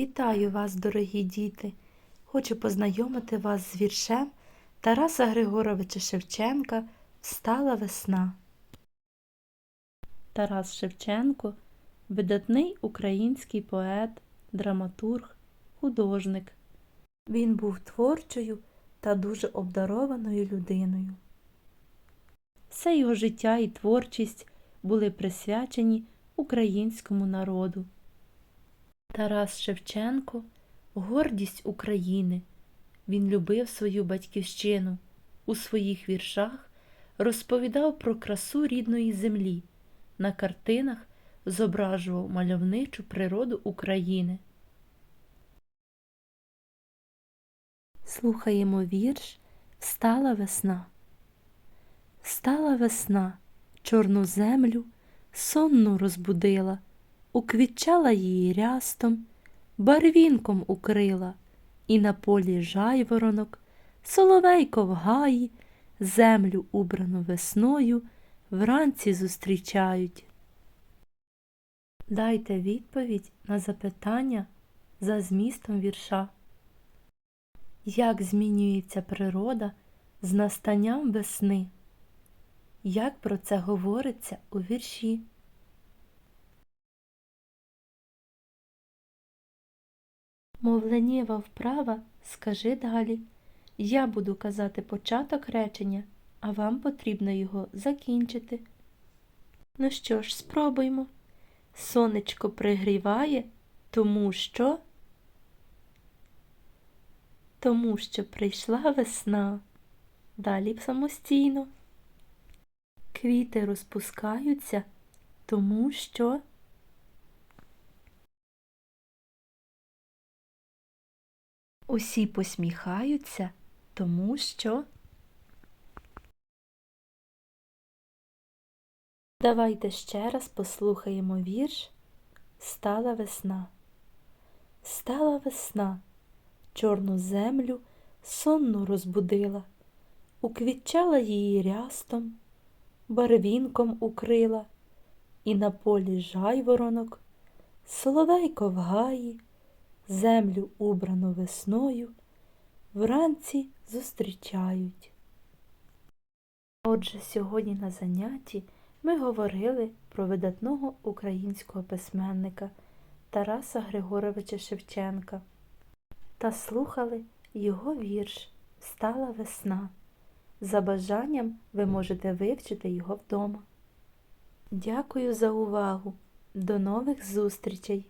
Вітаю вас, дорогі діти! Хочу познайомити вас з віршем Тараса Григоровича Шевченка Встала весна. Тарас Шевченко видатний український поет, драматург, художник. Він був творчою та дуже обдарованою людиною. Все його життя і творчість були присвячені українському народу. Тарас Шевченко гордість України. Він любив свою батьківщину. У своїх віршах розповідав про красу рідної землі. На картинах зображував мальовничу природу України. Слухаємо вірш Встала весна. Встала весна, чорну землю сонну розбудила, уквітчала її рястом, барвінком укрила, і на полі жайворонок, соловейко в гаї, землю убрану весною вранці зустрічають. Дайте відповідь на запитання за змістом вірша. Як змінюється природа з настанням весни? Як про це говориться у вірші? Мовленєва вправа скажи далі. Я буду казати початок речення, а вам потрібно його закінчити. Ну що ж, спробуймо. Сонечко пригріває, тому що. Тому що прийшла весна. Далі самостійно. Квіти розпускаються, тому що. Усі посміхаються, тому що. Давайте ще раз послухаємо вірш Стала весна. Стала весна, чорну землю сонну розбудила, уквітчала її рястом, барвінком укрила, і на полі жайворонок, соловейко в гаї, землю убрану весною, вранці зустрічають. Отже, сьогодні на занятті ми говорили про видатного українського письменника Тараса Григоровича Шевченка та слухали його вірш Стала весна. За бажанням ви можете вивчити його вдома. Дякую за увагу. До нових зустрічей!